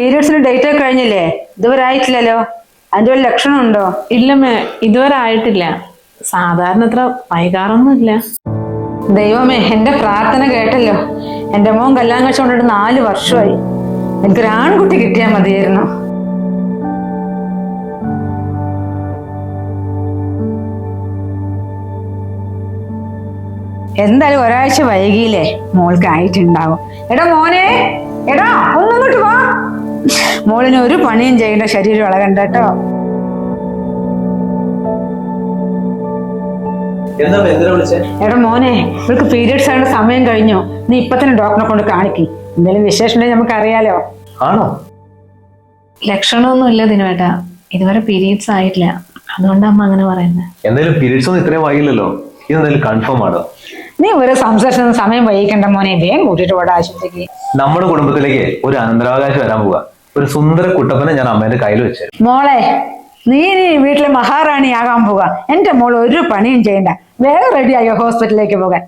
പീരിയഡ്സിന് date ഒക്കെ കഴിഞ്ഞില്ലേ? ഇതുവരെ ആയിട്ടില്ലല്ലോ? അതിന്റെ ഒരു ലക്ഷണം ഉണ്ടോ? ഇല്ലമ്മേ ഇതുവരെ ആയിട്ടില്ല. സാധാരണ അത്ര വൈകാറൊന്നുമില്ല ദൈവമേ എന്റെ പ്രാർത്ഥന കേട്ടല്ലോ. എന്റെ മോൻ കല്യാണം കഴിച്ചുകൊണ്ടിട്ട് നാല് വർഷമായി. എനിക്കൊരു ആൺകുട്ടി കിട്ടിയാൽ മതിയായിരുന്നു. എന്തായാലും ഒരാഴ്ച വൈകിയില്ലേ മോൾക്ക് ആയിട്ടുണ്ടാവും. എടാ മോനെ എടാ ഒന്നിങ്ങോട്ട് വാ. മോളിന് ഒരു പണിയും ചെയ്യേണ്ട ശരീരം ഇളകണ്ട കേട്ടോ. എടാ മോനെ ഇവൾക്ക് പീരിയഡ്സ് ആയുള്ള സമയം കഴിഞ്ഞു. നീ ഇപ്പൊ തന്നെ ഡോക്ടറെ കൊണ്ട് കാണിക്കി. എന്തെങ്കിലും വിശേഷം ഉണ്ടെങ്കിൽ നമുക്ക് അറിയാലോ ആണോ? ലക്ഷണമൊന്നും ഇല്ല ദിനുവേട്ടാ. ഇതുവരെ പീരീഡ്സ് ആയിട്ടില്ല. അതുകൊണ്ടാ അമ്മ അങ്ങനെ പറയുന്നത് എന്തായാലും പീരീഡ്സ് ഒന്നും ഇത്രയും വൈകില്ലല്ലോ. ഇതെന്തായാലും കൺഫേം ആണോ. നീ ഒരു സംസാരിച്ചൊന്നും സമയം വൈകിക്കണ്ട മോനെ. വേഗം കൂട്ടിയിട്ട് പോടാ ആശുപത്രിക്ക്. നമ്മുടെ കുടുംബത്തിലേക്ക് ഒരു അനന്തരാവകാശം വരാൻ പോവാ. ഒരു സുന്ദര കുട്ടപ്പനെ ഞാൻ അമ്മേന്റെ കയ്യിൽ വെച്ചു മോളെ നീ നീ വീട്ടിലെ മഹാറാണിയാകാൻ പോവാ എന്റെ മോൾ ഒരു പണിയും ചെയ്യണ്ട. വേഗം ആയോ ഹോസ്പിറ്റലിലേക്ക് പോകാൻ.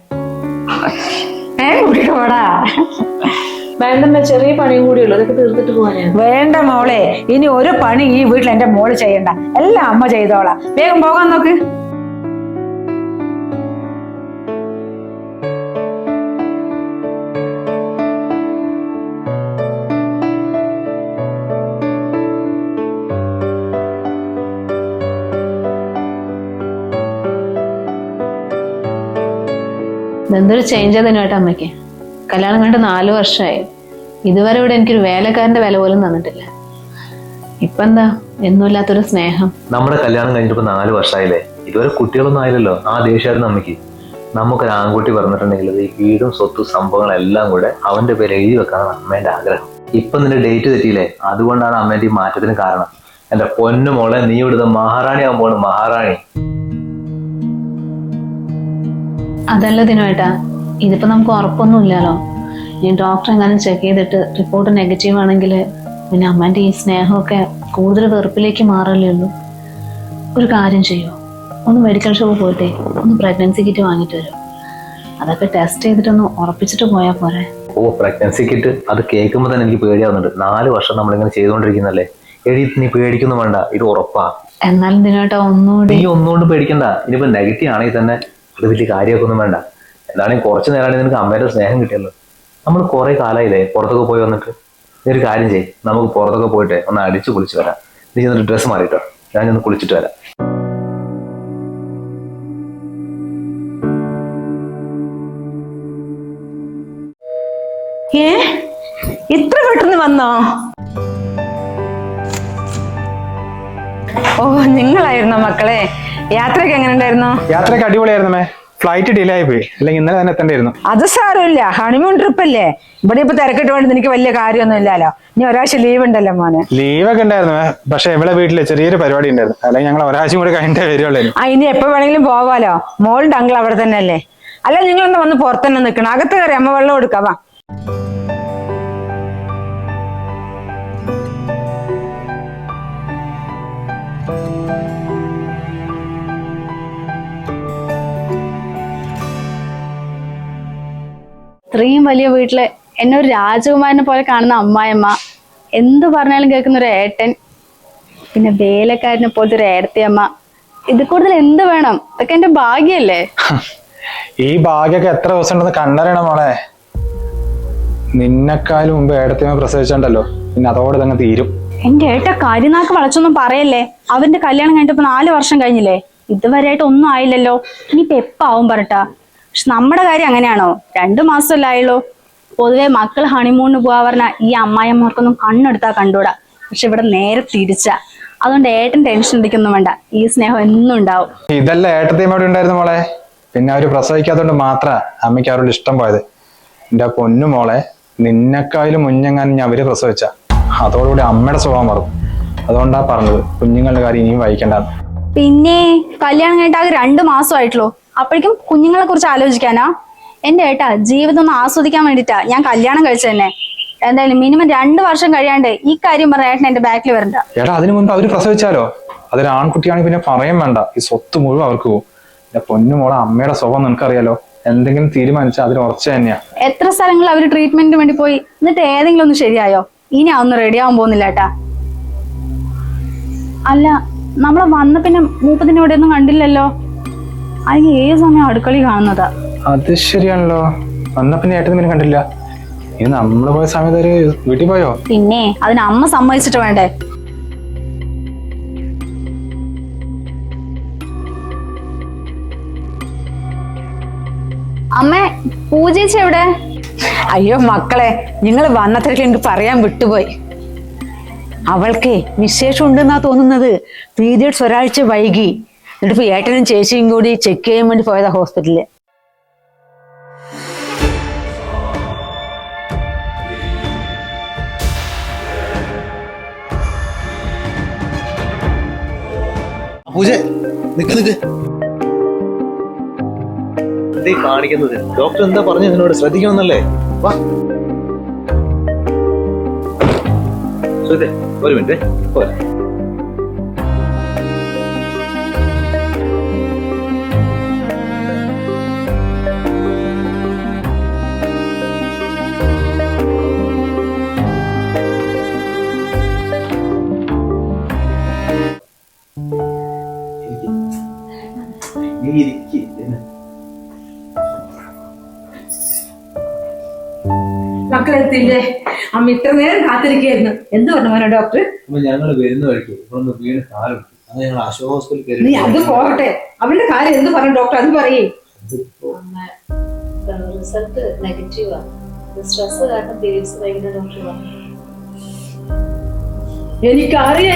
പോടാ. വേണ്ടമ്മ ചെറിയ പണിയും കൂടി ഉള്ളൂ. അതൊക്കെ തീർത്തിട്ട് പോവാൻ വേണ്ട മോളെ ഇനി ഒരു പണി ഈ വീട്ടിൽ എന്റെ മോൾ ചെയ്യണ്ട. എല്ലാം അമ്മ ചെയ്തോളാം. വേഗം പോകാൻ നോക്ക്. എന്തൊരു ചേഞ്ച് ദിനുവേട്ടാ അമ്മയ്ക്ക്. കല്യാണം കണ്ട് നാല് വർഷമായി ഇതുവരെ ഇവിടെ എനിക്കൊരു വേലക്കാരന്റെ വില പോലും തന്നിട്ടില്ല. ഇപ്പൊ എന്താ? എന്നുമില്ലാത്തൊരു സ്നേഹം. നമ്മുടെ കല്യാണം കഴിഞ്ഞിട്ട് നാല് വർഷമായില്ലേ ഇതുവരെ കുട്ടികളൊന്നും ആയില്ലല്ലോ? ആ ദേഷ്യമായിരുന്നു അമ്മയ്ക്ക്. നമുക്കൊരു ആൺകുട്ടി പറഞ്ഞിട്ടുണ്ടെങ്കിൽ ഈ വീടും സ്വത്തും സംഭവങ്ങളെല്ലാം കൂടെ അവന്റെ പേര് എഴുതി വെക്കാനാണ് അമ്മേന്റെ ആഗ്രഹം. ഇപ്പൊ നിന്റെ ഡേറ്റ് തെറ്റിയില്ലേ? അതുകൊണ്ടാണ് അമ്മേന്റെ ഈ മാറ്റത്തിന് കാരണം. എന്റെ പൊന്നു മോളെ നീ ഇവിടുത്തെ മഹാറാണി ആകുമ്പോൾ മഹാറാണി. അതല്ല ദിനുവേട്ടാ ഇതിപ്പോ നമുക്ക് ഉറപ്പൊന്നുമില്ലല്ലോ. ഇനി ഡോക്ടർ എങ്ങാനും ചെക്ക് ചെയ്തിട്ട് റിപ്പോർട്ട് നെഗറ്റീവ് ആണെങ്കിൽ പിന്നെ അമ്മേന്റെ ഈ സ്നേഹമൊക്കെ കൂടുതൽ വെറുപ്പിലേക്ക് മാറല്ലേ ഉള്ളൂ. ഒരു കാര്യം ചെയ്യോ ഒന്ന് മെഡിക്കൽ ഷോപ്പ് പോയിട്ടേ ഒന്ന് പ്രഗ്നൻസി കിറ്റ് വാങ്ങിട്ട് വരും. അതൊക്കെ ടെസ്റ്റ് ചെയ്തിട്ടൊന്ന് ഉറപ്പിച്ചിട്ട് പോയാൽ പോരെ. ഓ പ്രഗ്നൻസി കിറ്റ് അത് കേൾക്കുമ്പോൾ തന്നെ എനിക്ക് പേടിയാവുന്നുണ്ട്. നാല് വർഷം നമ്മളിങ്ങനെ ചെയ്തുകൊണ്ടിരിക്കുന്നല്ലേ എടി നീ പേടിക്കൊന്നും വേണ്ട ഇത് ഉറപ്പാ. എന്നാലും ദിനുവേട്ടാ ഒന്നുകൂടി നീ ഒന്നുകൊണ്ട് പേടിക്കണ്ട ഇനിയിപ്പോ നെഗറ്റീവ് ആണെങ്കിൽ തന്നെ അത് വലിയ കാര്യമൊക്കെ ഒന്നും വേണ്ട. എന്താണെങ്കിൽ കുറച്ച് നേരമാണ് നിനക്ക് അമ്മയുടെ സ്നേഹം കിട്ടിയല്ലോ. നമ്മൾ കുറെ കാലമായില്ലേ പുറത്തൊക്കെ പോയി വന്നിട്ട്? ഒരു കാര്യം ചെയ്യ്. നമുക്ക് പുറത്തൊക്കെ പോയിട്ട് ഒന്ന് അടിച്ചു കുളിച്ച് വരാം. നീ ചെന്നിട്ട് ഡ്രസ്സ് മാറിയിട്ടോ ഞാൻ ഒന്ന് കുളിച്ചിട്ട് വരാം. ഇത്ര പെട്ടെന്ന് വന്നോ? ഓ നിങ്ങളായിരുന്നോ മക്കളെ? യാത്രയൊക്കെ എങ്ങനെ ഉണ്ടായിരുന്നു യാത്രയൊക്കെ അടിപൊളിയായിരുന്നു മേ. ഫ്ലൈറ്റ് ഡിലേ ആയി പോയി. അല്ലെങ്കിൽ ഇന്നലെ തന്നെ എത്തേണ്ടിയിരുന്നു. അത് സാരമില്ല. ഹണിമൂൺ ട്രിപ്പ് അല്ലേ? ഇവിടെ ഇപ്പൊ തിരക്കിട്ട് വേണ്ടി എനിക്ക് വലിയ കാര്യമൊന്നും ഇല്ലല്ലോ. ഇനി ഒരാഴ്ച ലീവ് ഉണ്ടല്ലോ മോനെ. ലീവൊക്കെ ഉണ്ടായിരുന്നു പക്ഷെ ഇവിടെ വീട്ടിൽ ചെറിയൊരു പരിപാടി ഉണ്ടായിരുന്നു. അല്ലെങ്കിൽ ഞങ്ങൾ ഒരാഴ്ച കൂടി കഴിഞ്ഞിട്ടേ വരുള്ളൂ ആ ഇനി എപ്പോ വേണമെങ്കിലും പോവാലോ? മോളുടെ അങ്കിൾ അവിടെ തന്നെ അല്ലേ അല്ല നിങ്ങളൊന്ന് വന്ന് പുറത്തന്നെ നിൽക്കണം. അകത്ത് കയറി അമ്മ വെള്ളം കൊടുക്കാം വാ. ഇത്രയും വലിയ വീട്ടിലെ എന്നെ ഒരു രാജകുമാരനെ പോലെ കാണുന്ന അമ്മായിമ്മ എന്ത് പറഞ്ഞാലും കേൾക്കുന്ന ഒരു ഏട്ടൻ പിന്നെ വേലക്കാരനെ പോലത്തെ ഒരു ഏടത്തിയമ്മ. ഇത് കൂടുതൽ എന്ത് വേണം? ഇതൊക്കെ എന്റെ ഭാഗ്യല്ലേ? ഈ ഭാഗ്യൊക്കെ എത്ര ദിവസം ഉണ്ടെന്ന് കണ്ടറിയണം മോളെ. നിന്നെക്കാളും മുമ്പ് ഏടത്തിയമ്മ പ്രസവിച്ചിട്ടുണ്ടല്ലോ പിന്നെ അതോടെ തന്നെ തീരും. എന്റെ ഏട്ട കാര്യനാക്ക് വളച്ചൊന്നും പറയല്ലേ? അവന്റെ കല്യാണം കഴിഞ്ഞിട്ട് ഇപ്പൊ നാല് വർഷം കഴിഞ്ഞില്ലേ? ഇതുവരെയായിട്ട് ഒന്നും ആയില്ലല്ലോ. ഇനിയിപ്പോ എപ്പാവും പറട്ടാ പക്ഷെ നമ്മുടെ കാര്യം അങ്ങനെയാണോ? രണ്ടു മാസമല്ലായുള്ളൂ പൊതുവെ മക്കൾ ഹണിമൂണിന് പോവാ പറഞ്ഞ ഈ അമ്മായിയമ്മമാർക്കൊന്നും കണ്ണെടുത്താ കണ്ടൂടാ പക്ഷെ ഇവിടെ നേരെ തിരിച്ച. അതുകൊണ്ട് ഏട്ടൻ ടെൻഷൻ അടിക്കൊന്നും വേണ്ട. ഈ സ്നേഹം എന്നും ഉണ്ടാവും. ഇതല്ല ഏട്ടത്തെയും അവിടെ ഉണ്ടായിരുന്നു മോളെ? പിന്നെ അവർ പ്രസവിക്കാത്തോണ്ട് മാത്ര അമ്മയ്ക്ക് അവരോട് ഇഷ്ടം പോയത്. എന്റെ പൊന്നു മോളെ നിന്നെക്കായാലും മുന്നെങ്ങാനും ഞാൻ അവർ പ്രസവിച്ച. അതോടുകൂടി അമ്മയുടെ സ്വഭാവം മാറും. അതുകൊണ്ടാ പറഞ്ഞത് കുഞ്ഞുങ്ങളുടെ കാര്യം ഇനിയും വായിക്കേണ്ടെന്ന് പിന്നെ കല്യാണം കഴിഞ്ഞിട്ട് ആകെ രണ്ടു മാസമായിട്ടുള്ളൂ. അപ്പോഴേക്കും കുഞ്ഞുങ്ങളെ കുറിച്ച് ആലോചിക്കാനാ? എന്റെ ഏട്ടാ ജീവിതം ഒന്ന് ആസ്വദിക്കാൻ വേണ്ടിട്ടാ ഞാൻ കല്യാണം കഴിച്ചു തന്നെ. എന്തായാലും മിനിമം രണ്ട് വർഷം കഴിയാണ്ട് ഈ കാര്യം പറഞ്ഞ ഏട്ടൻ എന്റെ ബാക്കിൽ വരണ്ട. എടാ അതിനു മുൻപ് അവർ പ്രസവിച്ചാലോ? അതൊരു ആൺകുട്ടിയാണെങ്കിൽ പിന്നെ പറയാൻ വേണ്ട. ഈ സ്വത്ത് മുഴുവൻ അവർക്ക് പോകും എന്റെ പൊന്നു മോളെ അമ്മയുടെ സ്വഭാവം നിനക്കറിയാലോ? എന്തെങ്കിലും തീരുമാനിച്ചാൽ അതിന് ഉറച്ച തന്നെയാ. എത്ര സ്ഥലങ്ങളിൽ അവർ ട്രീറ്റ്മെന്റിന് വേണ്ടി പോയി? എന്നിട്ട് ഏതെങ്കിലും ഒന്ന് ശരിയായോ? ഇനി അതൊന്നും റെഡി ആവാൻ പോകുന്നില്ല ഏട്ടാ. അല്ല നമ്മളെ വന്ന പിന്നെ ഒന്നും കണ്ടില്ലല്ലോ? അല്ലെങ്കിൽ ഏത് സമയം അടുക്കളയിൽ കാണുന്നതാ? അത് ശരിയാണല്ലോ. വന്ന പിന്നെ ഏട്ടൻ പിന്നെ കണ്ടില്ല. നമ്മൾ പോയ സമയത്ത് ഒരു വീട്ടിൽ പോയോ? പിന്നെ അതിന് അമ്മ സമ്മതിച്ചിട്ട് വേണ്ടേ? അമ്മ പൂജേച്ചി എവിടെ? അയ്യോ മക്കളെ നിങ്ങൾ വന്നത്രയ്ക്ക് എനിക്ക് പറയാൻ വിട്ടുപോയി. അവൾക്കേ വിശേഷം ഉണ്ടെന്നാ തോന്നുന്നത്. പീരിയഡ്സ് ഒരാഴ്ച വൈകി. എന്നിട്ട് ഇപ്പൊ ഏട്ടനും ചേച്ചിയും കൂടി ചെക്ക് ചെയ്യാൻ വേണ്ടി പോയതാ ഹോസ്പിറ്റലിൽ പൂജ നിക്ക് നിക്ക്. എന്തേ കാണിക്കുന്നത്? ഡോക്ടർ എന്താ പറഞ്ഞു നിന്നോട് ശ്രദ്ധിക്കണമെന്നല്ലേ? വാ. ഒരു മിനിറ്റ് പോരാ. നീ ഇരിക്ക്. മക്കളെത്തില്ലേ അമ്മ ഇത്ര നേരം കാത്തിരിക്കായിരുന്നു എന്ത് പറഞ്ഞു മോനെ ഡോക്ടർ ഞങ്ങൾ ഞങ്ങൾ വരുന്ന വഴിക്ക് ഇവിടെ വീണ് കാലം അങ്ങനെ ഞങ്ങൾ അശോക ഹോസ്പിറ്റലിൽ നീ അത് പോകട്ടെ. അവരുടെ കാര്യം എന്ത് പറഞ്ഞു ഡോക്ടർ അത് പറയേ. റിസൾട്ട് സ്ട്രെസ് കാരണം പീരീഡ്സ് എനിക്ക് ജോലി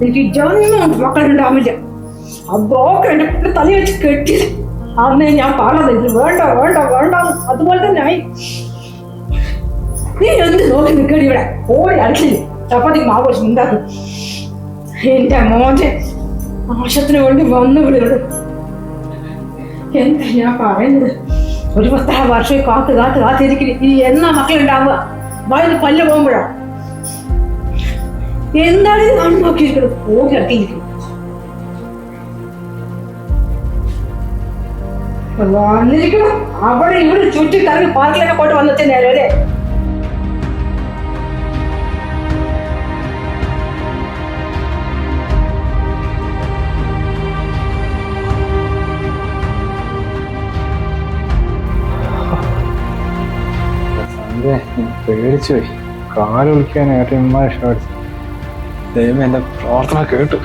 എനിക്ക് ജന്മം മക്കളുണ്ടാവില്ല ആ ബ്രോക്കർ എന്റെ വെച്ച് കെട്ടി. അന്നേ ഞാൻ പറഞ്ഞത് ഇത് വേണ്ട വേണ്ട വേണ്ട. അതുപോലെ തന്നെ ആയി. നീ എന്ത് നോക്കി നിൽക്കടി ഇവിടെ? ഓടി അടുത്തില്ല ചപ്പാത്തി മാവ് വെച്ച് എന്റെ മോനെ ആവശ്യത്തിന് വേണ്ടി വന്നു വിളിയോട് എന്താ ഞാൻ പറയുന്നത്? ഒരു പത്താ വർഷം കാത്ത് കാത്ത് കാത്തിരിക്കുന്നു. ഇനി എന്നാ മക്കളുണ്ടാവുക വയറ് പല്ല് പോകുമ്പോഴാ. എന്താണ് ഇത് കണ്ണു നോക്കിയിരിക്കുന്നത് ഓടി ഇറക്കിയിരിക്കുന്നു അവിടെ ഇവിടെ ചുറ്റി കറങ്ങി പാർക്കിലൊക്കെ പോയിട്ട് വന്നിട്ട് നേരം അല്ലേ? പേടിച്ചു പോയി. കാൽ വിളിക്കാൻ ഏട്ടൻ ഉമ്മ ഇഷ്ടപ്പെടുത്തു ദൈവം എന്റെ പ്രാർത്ഥന കേട്ടു.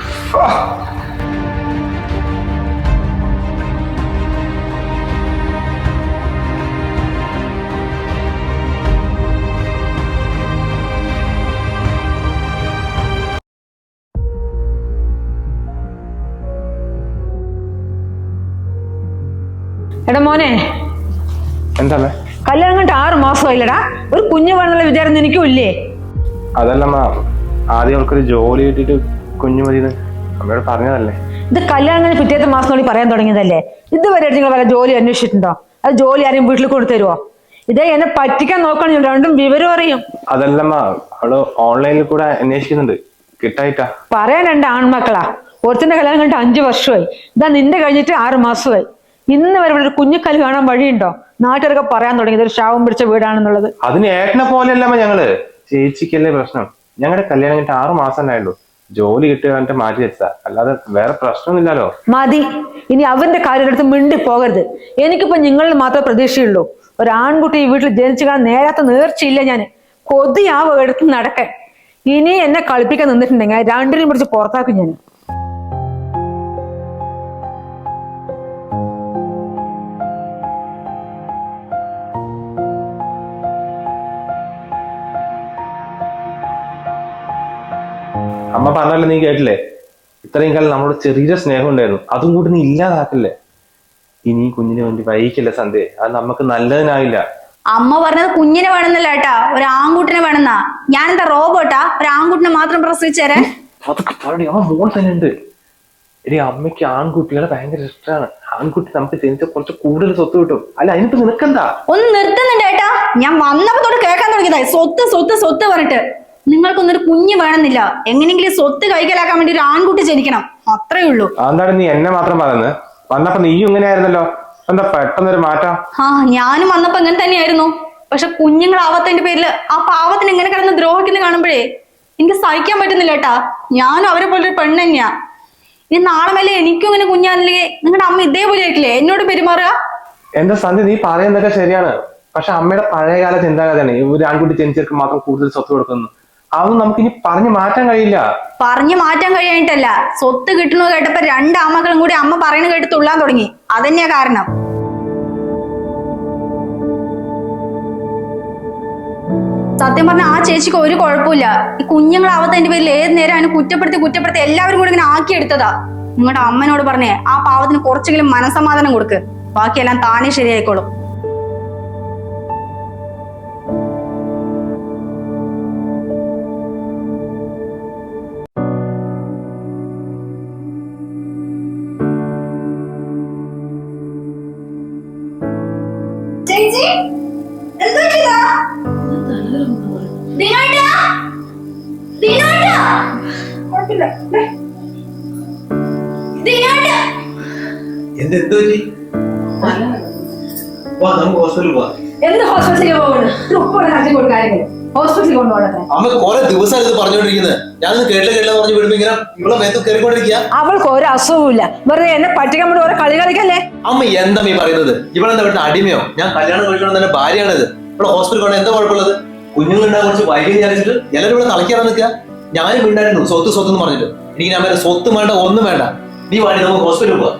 എടാ മോനെ എന്താ കല്യാണം കണ്ടിട്ട് ആറ് മാസമായില്ലടാ. ഒരു കുഞ്ഞു വേണമെന്നുള്ള വിചാരം എനിക്കും ഇല്ലേ അതല്ലമ്മ ആദ്യം അവൾക്കൊരു ജോലി കിട്ടിയിട്ട് കുഞ്ഞു മതി അമ്മയോട് പറഞ്ഞതല്ലേ. ഇത് കല്യാണം കഴിഞ്ഞ് പിറ്റേത്തെ മാസം കൂടി പറയാൻ തുടങ്ങിയതല്ലേ? ഇതുവരെ നിങ്ങൾ വല്ല ജോലി അന്വേഷിച്ചിട്ടുണ്ടോ? അത് ജോലി ആരെയും വീട്ടിൽ കൊണ്ടുതരുവോ ഇതേ എന്നെ പറ്റിക്കാൻ നോക്കണം രണ്ടും വിവരം അറിയും. അതല്ലമ്മ അവൾ ഓൺലൈനിൽ കൂടെ അന്വേഷിക്കുന്നുണ്ട്. കിട്ടായിട്ടാ. പറയാൻ രണ്ട് ആൺമക്കളാ. ഒരുത്തിന്റെ കല്യാണം കണ്ടിട്ട് അഞ്ചു വർഷമായി. ഇതാ നിന്റെ കഴിഞ്ഞിട്ട് ആറ് മാസമായി. ഇന്ന് വരെ ഇവിടെ ഒരു കുഞ്ഞിക്കൽ കാണാൻ വഴിയുണ്ടോ? നാട്ടുകാരൊക്കെ പറയാൻ തുടങ്ങിയത് ഒരു ശാവം പിടിച്ച വീടാണെന്നുള്ളത്. അതിന് ഏട്ടനെ പോലെയല്ലമ്മ ഞങ്ങൾ. ചേച്ചിക്കല്ലേ പ്രശ്നം. ഞങ്ങളുടെ കല്യാണം കഴിഞ്ഞിട്ട് ആറു മാസം ഉണ്ടായുള്ളൂ ജോലി കിട്ടുക എന്നിട്ട് മാറ്റി വെച്ചാ അല്ലാതെ വേറെ പ്രശ്നമൊന്നുമില്ലല്ലോ. മതി. ഇനി അവന്റെ കാര്യമെടുത്ത് മിണ്ടി പോകരുത്. എനിക്കിപ്പോ നിങ്ങളിൽ മാത്രമേ പ്രതീക്ഷയുള്ളൂ. ഒരു ആൺകുട്ടി ഈ വീട്ടിൽ ജനിച്ചു കാണാൻ നേരത്തെ നേർച്ചയില്ല ഞാൻ കൊതിയാവ് എടുത്ത് നടക്കാൻ? ഇനി എന്നെ കളിപ്പിക്കാൻ നിന്നിട്ടുണ്ടെങ്കിൽ രണ്ടിനും പിടിച്ച് പുറത്താക്കും ഞാൻ അമ്മ പറഞ്ഞല്ലോ നീ കേട്ടില്ലേ? ഇത്രയും കാലം നമ്മളോട് ചെറിയ സ്നേഹം ഉണ്ടായിരുന്നു. അതും കൂടി നീ ഇല്ലാതാക്കില്ലേ? ഇനി കുഞ്ഞിനെ വേണ്ടി വൈകിക്കില്ല സന്ധ്യ? അത് നമുക്ക് നല്ലതിനായില്ല അമ്മ പറഞ്ഞത് കുഞ്ഞിനെ വേണമെന്നല്ല ഏട്ടാ ഒരു ആൺകുട്ടിനെ വേണമെന്നാ. ഞാനെന്താ റോബോട്ടാ ഒരു ആൺകുട്ടിനെ മാത്രം പ്രസവിച്ചു തരാൻ? അതൊക്കെ പറയടി അവൻ മോൾ തന്നെ ഉണ്ട്. എടി അമ്മയ്ക്ക് ആൺകുട്ടികളെ ഭയങ്കര ഇഷ്ടമാണ്. ആൺകുട്ടി നമുക്ക് ജനിച്ച കുറച്ച് കൂടുതൽ സ്വത്ത് കിട്ടും. അല്ല അതിനിപ്പോ നിനക്കെന്താ? ഒന്ന് നിർത്തുന്നുണ്ട് ഏട്ടാ. ഞാൻ വന്നപ്പോ തൊട്ട് കേൾക്കാൻ തുടങ്ങിയതായി സ്വത്ത് സ്വത്ത് സ്വത്ത് പറഞ്ഞിട്ട്. നിങ്ങൾക്കൊന്നൊരു കുഞ്ഞു വേണമെന്നില്ല. എങ്ങനെയെങ്കിലും സ്വത്ത് കൈക്കലാക്കാൻ വേണ്ടി ഒരു ആൺകുട്ടി ജനിക്കണം. അത്രേ ഉള്ളൂ. എന്താണ് നീ എന്നെ മാത്രം പറയുന്നത്? വന്നപ്പോ നീയും ഇങ്ങനെയായിരുന്നല്ലോ. എന്താ പെട്ടെന്നൊരു മാറ്റം? ആ ഞാനും വന്നപ്പോ ഇങ്ങനെ തന്നെയായിരുന്നു. പക്ഷെ കുഞ്ഞുങ്ങളാവാത്തതിന്റെ പേരിൽ ആ പാവത്തിന് ഇങ്ങനെ കിടന്ന് ദ്രോഹിക്കുന്ന കാണുമ്പോഴേ എനിക്ക് സഹിക്കാൻ പറ്റുന്നില്ല ഏട്ടാ. ഞാനും അവരെ പോലെ ഒരു പെണ്ണ് തന്നെയാ. ഇനി നാളെ മേലെ എനിക്കും ഇങ്ങനെ കുഞ്ഞാന്നില്ലെങ്കിൽ നിങ്ങളുടെ അമ്മ ഇതേപോലെ ആയിട്ടില്ലേ എന്നോട് പെരുമാറുക. എന്താ സന്ധി നീ പറയുന്നതൊക്കെ ശരിയാണ്. പക്ഷെ അമ്മയുടെ പഴയകാല ചിന്താഗതിയാണ് ഈ ഒരു ആൺകുട്ടി ജനിച്ചവർക്ക് മാത്രം കൂടുതൽ സ്വത്ത് കൊടുക്കുന്നു. അതൊന്നും നമുക്ക് ഇനി പറഞ്ഞു മാറ്റാൻ കഴിയില്ല. പറഞ്ഞു മാറ്റാൻ കഴിയാനിട്ടല്ല സ്വത്ത് കിട്ടണോ കേട്ടപ്പോ രണ്ട് അമ്മകളും കൂടി അമ്മ പറയണ കേട്ട് തുള്ളാൻ തുടങ്ങി. അതന്നെയാ കാരണം. സത്യം പറഞ്ഞ ആ ചേച്ചിക്ക് ഒരു കുഴപ്പമില്ല. ഈ കുഞ്ഞുങ്ങളാവത്തതിന്റെ പേരിൽ ഏത് നേരം അതിനെ കുറ്റപ്പെടുത്തി കുറ്റപ്പെടുത്തി എല്ലാവരും കൂടി ഇങ്ങനെ ആക്കിയെടുത്തതാ. നിങ്ങളുടെ അമ്മനോട് പറഞ്ഞേ ആ പാവത്തിന് കുറച്ചെങ്കിലും മനസമാധാനം കൊടുക്ക്. ബാക്കിയെല്ലാം താനേ ശരിയായിക്കോളും. ചേച്ചി എന്താ ദിനോട്ടാ ദിനോട്ടാ കുഴപ്പമില്ല. ദിനോട്ടാ വാ നമുക്ക് ഹോസ്പിറ്റലിൽ പോവാം. എന്ത് ഹോസ്പിറ്റലിൽ പോകുന്നു ഉപ്പോടെ കാട്ടി ഹോസ്പിറ്റലിൽ അമ്മ കുറെ ഇത് ഞാൻ കേട്ടില്ല കേട്ടില്ല പറഞ്ഞു വിടുമ്പോ ഇങ്ങനെ ഇവിടെ മേത്ത് കയറിക്കൊണ്ടിരിക്കുക അവൾക്ക് ഒരു അസുഖമില്ല വെറുതെ എന്നെ പറ്റിക്കാൻ വേണ്ടി ഓരോ കളി കളിക്കല്ലേ? അമ്മ എന്താ ഈ പറയുന്നത്? ഇവളെന്താ വീട്ടിൽ അടിമയോ? ഞാൻ കല്യാണം കഴിക്കണം തന്നെ ഭാര്യയാണിത്. ഇവിടെ ഹോസ്പിറ്റലിൽ കൊണ്ട് എന്താ കുഴപ്പമുള്ളത്? കുഞ്ഞുങ്ങളുണ്ടാ കുറച്ച് വൈകി വിചാരിച്ചിട്ട് എല്ലാവരും ഇവിടെ തളയ്ക്കാറാൻ നിൽക്കുക. ഞാനും ഉണ്ടായിരുന്നു സ്വത്ത് സ്വത്ത് എന്ന് പറഞ്ഞിട്ട്. എനിക്ക് ഞാൻ വേറെ സ്വത്ത് വേണ്ട ഒന്നും വേണ്ട. നീ വാടി നമുക്ക് ഹോസ്പിറ്റലിൽ പോവാ.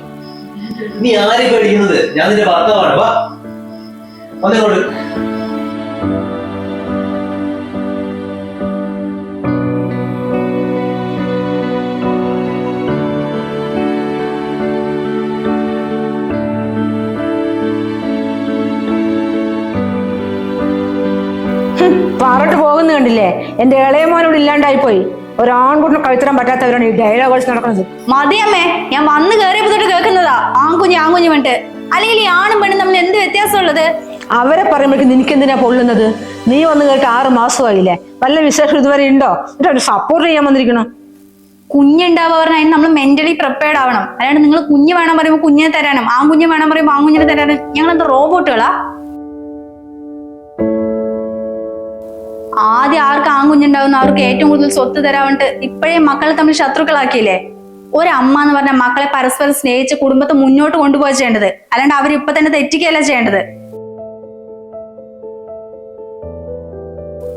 നീ ആരെയും പേടിക്കുന്നത്? ഞാൻ നിന്റെ ഭർത്താവാണ്. വാ. വന്നിങ്ങോട്ട് പറഞ്ഞിട്ട് പോകുന്ന കണ്ടില്ലേ? എന്റെ ഇളയമോനോട് ഇല്ലാണ്ടായി പോയി ഒരാൺകുട്ടിനെ കഴുത്തരാൻ പറ്റാത്തവരാണ് ഈ ഡയലോഗ്സ് നടക്കുന്നത്. മതിയമ്മേ ഞാൻ വന്ന് കയറിയപ്പോ തൊട്ട് കേൾക്കുന്നതാ. ആൺകുഞ്ഞ് ആൺകുഞ്ഞ് വേണ്ടിട്ട് അല്ലെങ്കിൽ ഈ ആണും പെണ്ണും തമ്മിൽ എന്ത് വ്യത്യാസമുള്ളത്? അവരെ പറയുമ്പോഴേക്കും നിനക്ക് എന്തിനാ പൊള്ളുന്നത് നീ വന്ന് കേട്ട് ആറ് മാസമായില്ലേ? വല്ല വിശേഷം ഇതുവരെ ഉണ്ടോ? എന്നിട്ട് സപ്പോർട്ട് ചെയ്യാൻ വന്നിരിക്കണം. കുഞ്ഞുണ്ടാവുക പറഞ്ഞാൽ നമ്മൾ മെന്റലി പ്രിപ്പയർഡ് ആവണം. അല്ലാണ്ട് നിങ്ങൾ കുഞ്ഞ് വേണം പറയുമ്പോൾ കുഞ്ഞിനെ തരാനും ആ ആൺകുഞ്ഞ് വേണം പറയുമ്പോൾ ആ കുഞ്ഞിനെ തരാനും. ഞങ്ങൾ എന്താ റോബോട്ടുകളാ ആദ്യം ആർക്ക് ആൺകുഞ്ഞുണ്ടാവുന്ന അവർക്ക് ഏറ്റവും കൂടുതൽ സ്വത്ത് തരാവുന്നുണ്ട് ഇപ്പോഴേ മക്കളെ തമ്മിൽ ശത്രുക്കളാക്കിയില്ലേ? ഒരമ്മ എന്ന് പറഞ്ഞാൽ മക്കളെ പരസ്പരം സ്നേഹിച്ച് കുടുംബത്തെ മുന്നോട്ട് കൊണ്ടുപോകാൻ ചെയ്യേണ്ടത്. അല്ലാണ്ട് അവർ ഇപ്പൊ തന്നെ തെറ്റിക്കുകയല്ല ചെയ്യേണ്ടത്.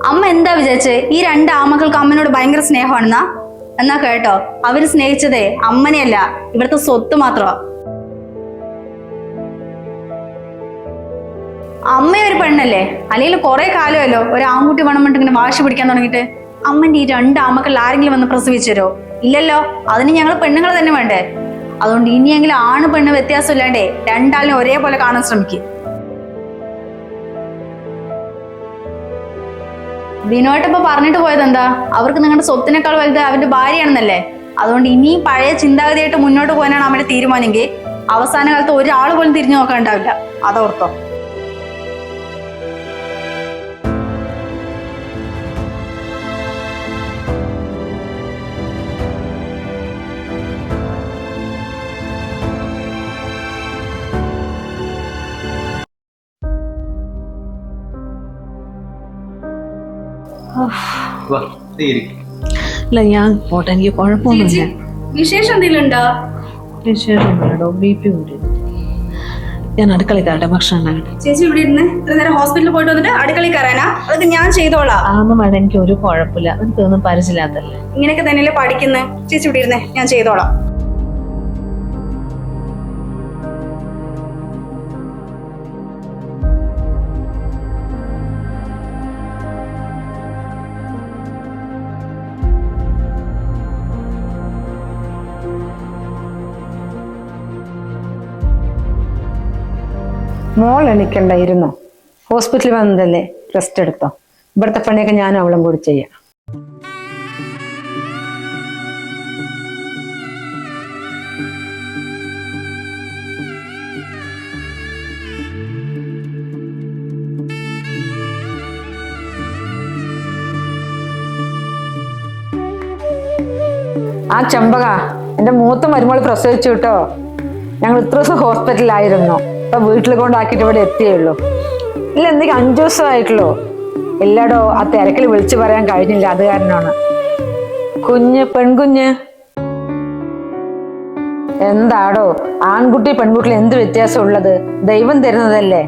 അമ്മ എന്താ വിചാരിച്ച്? ഈ രണ്ട് ആമക്കൾക്ക് അമ്മനോട് ഭയങ്കര സ്നേഹമാണെന്നാ? എന്നാ കേട്ടോ. അവർ സ്നേഹിച്ചതേ അമ്മനെയല്ല ഇവിടുത്തെ സ്വത്ത് മാത്രമാ. അമ്മ ഒരു പെണ്ണല്ലേ? അല്ലെങ്കിൽ കുറെ കാലമല്ലോ ഒരു ആൺകുട്ടി വേണം പറഞ്ഞിട്ട് ഇങ്ങനെ വാശി പിടിക്കാൻ തുടങ്ങിയിട്ട്? അമ്മന്റെ ഈ രണ്ട് ആമക്കളിൽ ആരെങ്കിലും വന്ന് പ്രസവിച്ചു തരോ ഇല്ലല്ലോ അതിന് ഞങ്ങൾ പെണ്ണുങ്ങൾ തന്നെ വേണ്ടേ? അതുകൊണ്ട് ഇനിയെങ്കിലും ആണ് പെണ്ണ് വ്യത്യാസം ഇല്ലാണ്ടേ രണ്ടാളിനെ ഒരേപോലെ കാണാൻ ശ്രമിക്കും. ദിനോട്ട് ഇപ്പൊ പറഞ്ഞിട്ട് പോയത് എന്താ? അവർക്ക് നിങ്ങളുടെ സ്വത്തിനേക്കാൾ വലുത് അവന്റെ ഭാര്യയാണെന്നല്ലേ? അതുകൊണ്ട് ഇനിയും പഴയ ചിന്താഗതിയായിട്ട് മുന്നോട്ട് പോകാനാണ് അവന്റെ തീരുമാനമെങ്കിൽ അവസാന കാലത്ത് ഒരാൾ പോലും തിരിഞ്ഞു നോക്കാൻ ഉണ്ടാവില്ല അതോർത്തോ. ഇല്ല ഞാൻ പോട്ടെ എനിക്ക് കുഴപ്പമൊന്നുമില്ല. വിശേഷം എന്തെങ്കിലും ഉണ്ടോ? വിശേഷമൊന്നുമില്ലടോ ബി പി ഉണ്ട് ഞാൻ അടുക്കളയിൽ കയറട്ടെ ഭക്ഷണം ഉണ്ടാകട്ടെ ചേച്ചി ഇവിടെ ഇരുന്ന് ഇത്ര നേരം ഹോസ്പിറ്റലിൽ പോയിട്ട് വന്നിട്ട് അടുക്കളയിൽ കയറാനാ? അതൊക്കെ ഞാൻ ചെയ്തോളാം. ആകുമ്പോൾ വേണ്ട എനിക്ക് ഒരു കുഴപ്പമില്ല. എനിക്കൊന്നും പരിചയമില്ലാത്തല്ലേ ഇങ്ങനെയൊക്കെ തന്നെയല്ലേ പഠിക്കുന്നത് ചേച്ചി ഇവിടെ ഇരുന്നേ ഞാൻ ചെയ്തോളാം. മോൾ എണിക്കണ്ടായിരുന്നു. ഹോസ്പിറ്റലിൽ വന്നതല്ലേ? റെസ്റ്റ് എടുത്തോ. ഇവിടുത്തെ പണിയൊക്കെ ഞാൻ അവളും കൂടി ചെയ്യാം. ആ ചെമ്പക എന്റെ മൂത്ത മരുമോൾ പ്രസവിച്ചു കേട്ടോ. ഞങ്ങൾ ഇത്ര ദിവസം ഹോസ്പിറ്റലിലായിരുന്നു. ഇപ്പൊ വീട്ടിൽ കൊണ്ടാക്കിയിട്ട് ഇവിടെ എത്തിയേ ഇല്ല എന്തെങ്കിലും അഞ്ചു ദിവസമായിട്ടുള്ളൂ എല്ലാടോ ആ തിരക്കിൽ വിളിച്ചു പറയാൻ കഴിഞ്ഞില്ല അത് കാരണമാണ്. കുഞ്ഞ് പെൺകുഞ്ഞ്? എന്താടോ ആൺകുട്ടി പെൺകുട്ടി എന്ത് വ്യത്യാസം ഉള്ളത് ദൈവം തരുന്നതല്ലേ?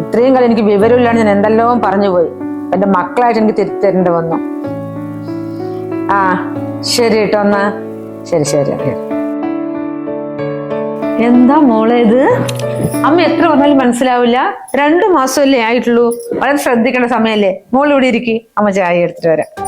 ഇത്രയും കാലം എനിക്ക് വിവരമില്ലാണ്ട് ഞാൻ എന്തെല്ലോ പറഞ്ഞു പോയി എന്റെ മക്കളായിട്ട് എനിക്ക് തിരിച്ചരേണ്ടി വന്നു. ആ ശരി കേട്ടോ എന്നാ? ശരി ശരി ഓക്കെ. എന്താ മോളെ ഇത്? അമ്മ എത്ര പറഞ്ഞാലും മനസ്സിലാവില്ല. രണ്ടു മാസമല്ലേ ആയിട്ടുള്ളൂ. വളരെ ശ്രദ്ധിക്കേണ്ട സമയല്ലേ മോൾ ഇവിടെ ഇരിക്കും. അമ്മ ചായ എടുത്തിട്ട് വരാം.